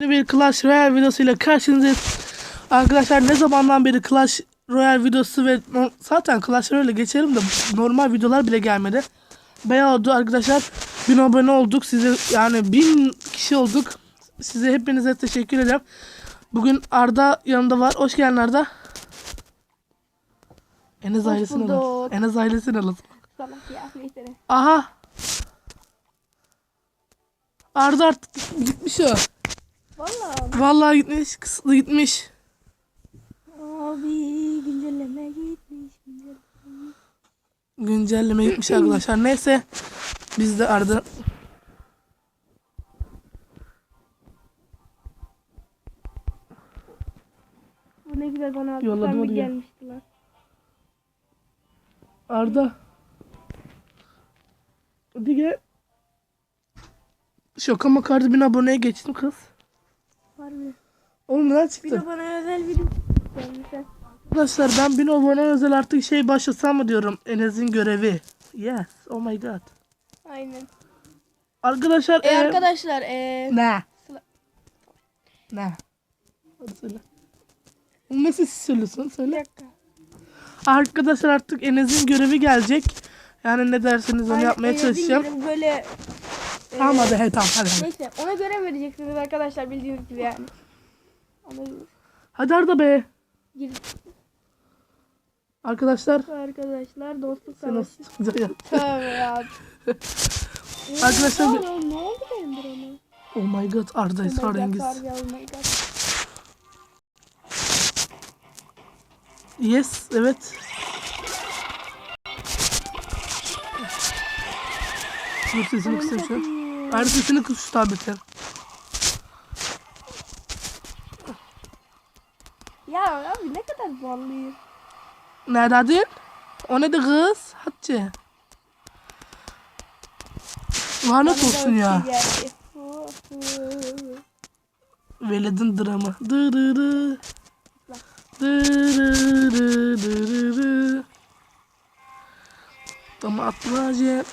Bir Clash Royale videosuyla karşınızdayız. Arkadaşlar ne zamandan beri Clash Royale videosu ve zaten Clash Royale geçelim de normal videolar bile gelmedi. Bayağı oldu arkadaşlar. Bin abone olduk. Size yani bin kişi olduk. Size hepinize teşekkür ederim. Bugün Arda yanında var. Hoş geldin Arda. Enes ailesini alın. Enes ailesini ne. Aha. Arda artık gitmiş o. Valla Vallahi gitmiş. Kısıtlı gitmiş. abi güncelleme gitmiş güncelleme. Güncelleme gitmiş arkadaşlar. Neyse. Biz de Arda Bu ne güzel bana Yolladım oraya. gelmiştiler. Arda. Hadi gel. Şoka makardı bin aboneye geçtim kız. Harbi. Oğlum Bir çıktı? de bana özel video gelmişler. Arkadaşlar ben bin abone özel artık şey başlasam mı diyorum. Enes'in görevi. Yes. Oh my god. Aynen. Arkadaşlar. E e, arkadaşlar e Ne? Ne? Hadi söyle. Nasıl söylüyorsun? bir Söyle. Arkadaşlar artık Enes'in görevi gelecek. Yani ne derseniz onu Aynen, yapmaya e, çalışacağım. Böyle Tamam hadi he, tamam hadi. hadi. Neyse ona göre vereceksiniz arkadaşlar bildiğiniz gibi yani. Ona göre. Hadi Arda be. Gir Arkadaşlar. arkadaşlar dostluk Sen savaşı. nasıl ya? Tövbe ya. Arkadaşlar ne oldu benim duruma? Oh my god Arda Oh esrarengiz. oh my god. Yes evet. Dur sesini kısayım şu. Arda sesini kıs şu. Ya abi ne kadar ballıyız. Nerededin? O ne de kız? Hatice. Lanet olsun ya. Veled'in dramı. Dırırı. Dırırı dırırı. Atmaca.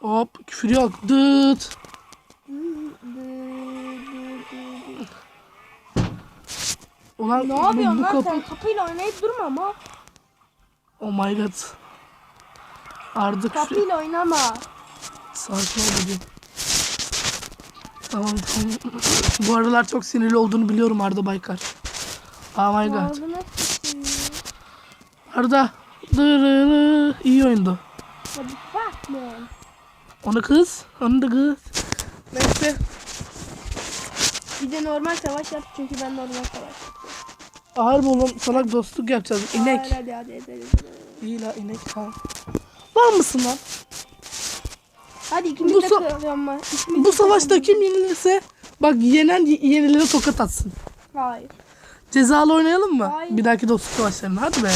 Hop küfür yok. Dıt. Ulan Ne bu, yapıyorsun bu lan kapı. sen kapıyla oynayıp durma ama. Oh my god. Arda küfür. Kapıyla oynama. Sakin ol dedim. Tamam tamam. Bu aralar çok sinirli olduğunu biliyorum Arda Baykar. Oh my god. Sıçayım. Arda. Dırırı. İyi oyundu. Onu kız. Onu da kız. Neyse. Bir de normal savaş yap çünkü ben normal savaş yapıyorum. Ağır oğlum salak dostluk yapacağız. İnek. Hayır, Hadi hadi hadi. İyi la inek tamam. Var mısın lan? Hadi ikimiz Bu de sa- ama. ikimiz Bu de savaşta kıralım. kim yenilirse bak yenen yenilere tokat atsın. Hayır. Cezalı oynayalım mı? Hayır. Bir dahaki dostluk savaşlarına. Hadi be.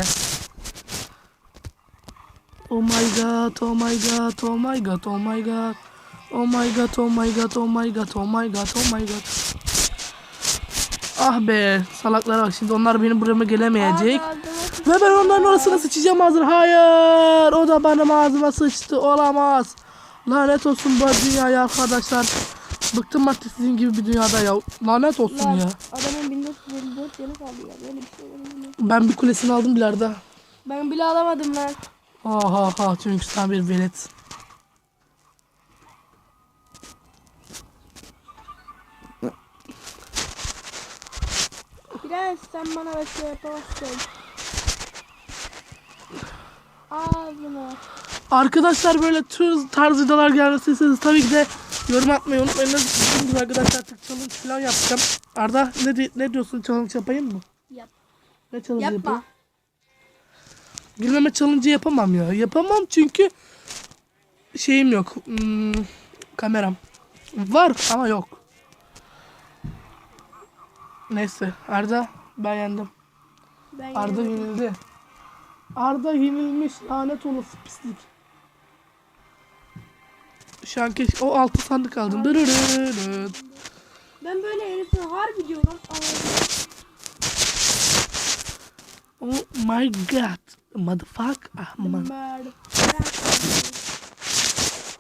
Oh my god, oh my god, oh my god, oh my god. Oh my god, oh my god, oh my god, oh my god, oh my god. Ah be, salaklara bak şimdi onlar benim burama gelemeyecek. Ve ben onların orasına sıçacağım hazır. Hayır, o da benim ağzıma sıçtı. Olamaz. Lanet olsun bu dünyaya arkadaşlar. Bıktım artık sizin gibi bir dünyada ya. Lanet olsun Lan, ya. Adamın 1454 yanı kaldı ya. Böyle bir şey olabilir. Ben bir kulesini aldım bile Arda. Ben bile alamadım lan. Ha ha ha çünkü sen bir velet. Prens sen bana bir şey yapamazsın. Ağzına. Arkadaşlar böyle tür tarz videolar gelmesi istiyorsanız tabii ki de yorum atmayı unutmayınız. Gibi arkadaşlar artık challenge falan yapacağım. Arda ne, ne diyorsun challenge yapayım mı? Yap. Ne challenge Yapma. yapayım? Gülmeme challenge yapamam ya. Yapamam çünkü şeyim yok. Hmm, kameram. Var ama yok. Neyse Arda ben yendim. Ben Arda yenemedim. yenildi. Arda yenilmiş lanet olası pislik. Şu an keşke o altı sandık aldım. Ben böyle herifi harbi diyorum. Oh my god. Motherfucker. Ah, man. Merde. Bırak.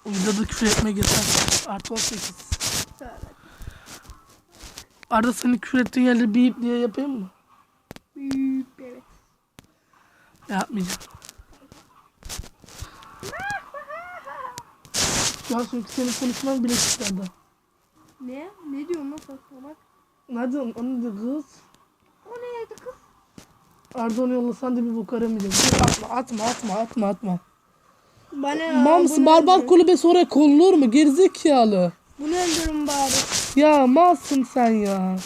Videoda küfür etmeye yeter. Artı 18. Arda senin küfür ettiğin yerde bip diye yapayım mı? Büyük evet. Yapmayacağım. Şu an çünkü senin konuşman bile çıkardı. Ne? Ne diyorsun lan saçma Hadi onu da kız. O neydi kız? Arda onu yollasan da bir bok aramayacak. Dur, Atma atma atma atma atma. Bana Mams barbar kulübesi oraya konulur mu? Gerizekalı. Bunu öldürün bari. Ya malsın sen ya.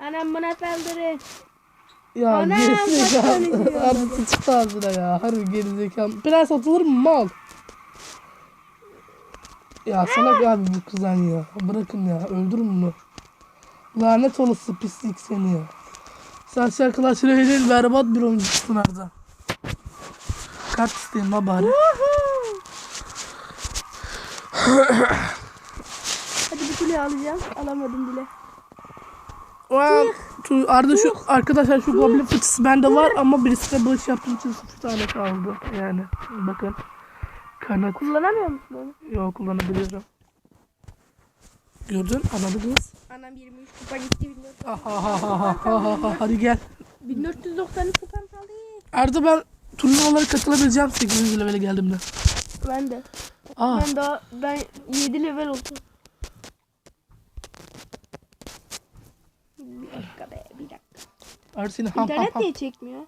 Anam bana saldırın. Ya Ana, gerizekalı. Arda sıçtı ağzına ya. Harbi gerizekalı. Prens atılır mı mal? Ya salak abi bu kızan ya. Bırakın ya. Öldürün bunu. Lanet olası pislik seni ya. Sen şarkılaşır eğlenin berbat bir oyuncusun Arda. Kart isteyeyim ha bari. Hadi bir kule alacağım. Alamadım bile. Ulan, şu- Arda şu arkadaşlar şu goblin fıçısı bende var ama birisi de bağış yaptığım için sıfır tane kaldı. Yani bakın. Kanat. Kullanamıyor musun onu? Yok kullanabiliyorum. Gördün anladı kız. Anam 23 kupa gitti 1400. Ahahahahaha. Hadi gel. 1493 kupam kaldı. Arda ben turnuvalara katılabileceğim 8. levele geldiğimde. Ben de. Aa, Ben daha ben 7 level oldum. Bir dakika be bir dakika. Arda seni ham ham İnternet ham. niye çekmiyor?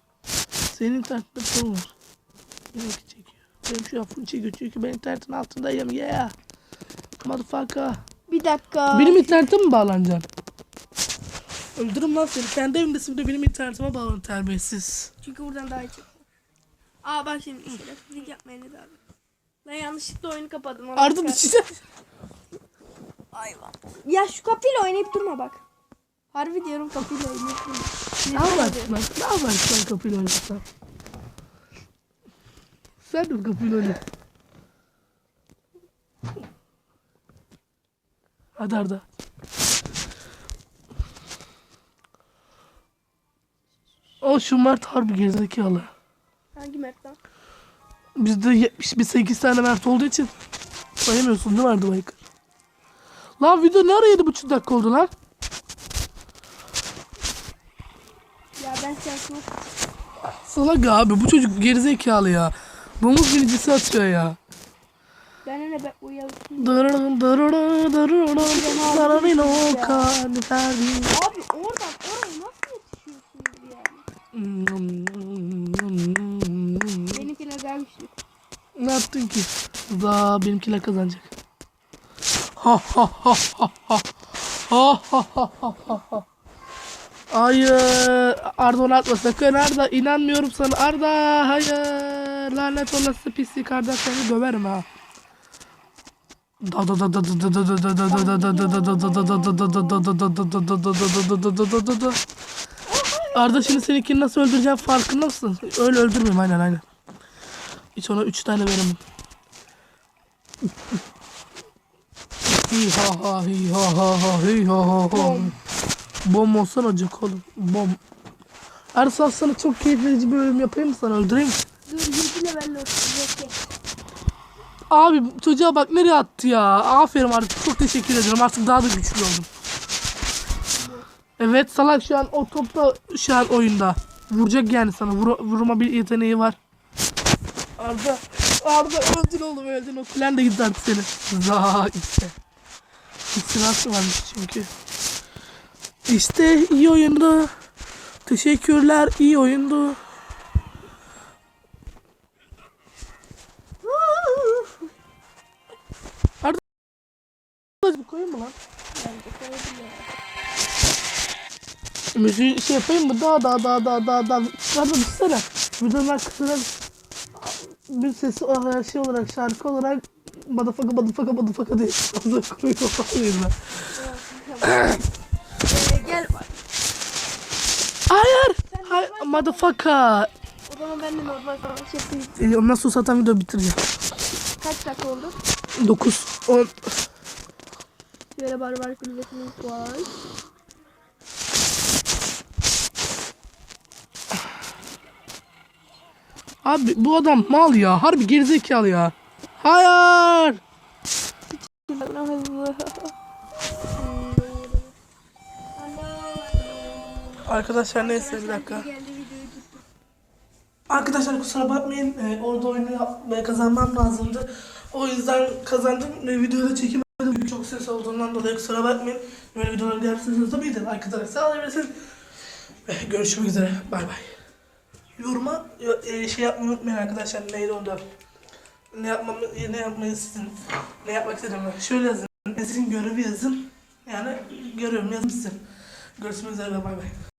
Senin internette sorun var. Benimki çekiyor. Benim şu an full çekiyor çünkü ben internetin altındayım. Yeah. Motherfucker. Bir dakika. Benim internete mi bağlanacaksın? Öldürürüm lan seni. Kendi evimdesin bir de benim internetime bağlan terbiyesiz. Çünkü buradan daha iyi çekiyor. Aa bak şimdi şerefsizlik yapmaya ne abi. Ben yanlışlıkla oyunu kapadım. onu Arda çıkar. düşecek. Ya şu kapıyla oynayıp durma bak. Harbi diyorum kapıyla oynayıp durma. Ne yaparsın lan? Ne yaparsın lan kapıyla oynasan? Sen de mi kapıyla oyna? Hadi Arda. O şu Mert harbi gerizekalı. Hangi Mert lan? Bizde 78 tane Mert olduğu için sayamıyorsun değil mi Arda Baykır? Lan video ne ara 7,5 dakika oldu lan? Ya ben şansıma Salak abi bu çocuk gerizekalı ya. Domuz binicisi atıyor ya. Ben uyuyalım. Dırırın dırırın o kalbi. Abi oradan oraya nasıl yetişiyorsunuz yani? Güçlü. Ne yaptın ki? Daha benimkiler kazanacak. Ha ha ha ha ha. Ha ha ha ha ha ha. Hayır. Arda onu atma sakın Arda. inanmıyorum sana Arda. Hayır. Lanet olası pislik Arda seni döverim ha. Arda şimdi seninkini nasıl öldüreceğim farkında mısın? Öyle öldürmeyeyim aynen aynen. Hiç ona üç tane veremem. Hi ha ha hi ha ha ha ha ha ha. Bom olsan acık oğlum. Bom. Ersal sana çok keyif verici bir bölüm yapayım mı sana öldüreyim mi? Dur 7 level olsun. Abi çocuğa bak nereye attı ya. Aferin artık çok teşekkür ederim. Artık daha da güçlü oldum. Evet salak şu an o topta şu an oyunda. Vuracak yani sana. Vur, vurma bir yeteneği var. Arda. Arda öldün oğlum öldün. O plan da gitti artık seni. Za işte. İstirası varmış çünkü. İşte iyi oyundu. Teşekkürler iyi oyundu. Bu koyayım mı lan? Müziği şey yapayım mı? Daha daha daha daha daha daha. Hadi düşsene. Videolar kısmına bir sesi olarak şey olarak şarkı olarak Motherfucker motherfucker motherfucker diye fazla koyuyor falan Ee, gel bak. Hayır. Hayır. Motherfucker. O zaman ben de normal savaş yapayım. Ee, ondan sonra zaten video bitireceğim. Kaç dakika oldu? 9, 10. Şöyle barbar kulübesimiz var. Abi bu adam mal ya. Harbi gerizekalı ya. Hayır. Arkadaşlar neyse bir dakika. Arkadaşlar kusura bakmayın e, orada oyunu yapmaya kazanmam lazımdı. O yüzden kazandım ve videoyu Çok ses olduğundan dolayı kusura bakmayın. Böyle videoları gelirse tabii de arkadaşlar sağlayabilirsiniz. Ve görüşmek üzere. Bay bay. Yoruma e, şey yapmayı unutmayın arkadaşlar. Neydi onda? Ne yapmamı, ne yapmayı sizin, ne yapmak istediğimi şöyle yazın. Sizin görevi yazın. Yani görüyorum yazın. Görüşmek üzere bay bay.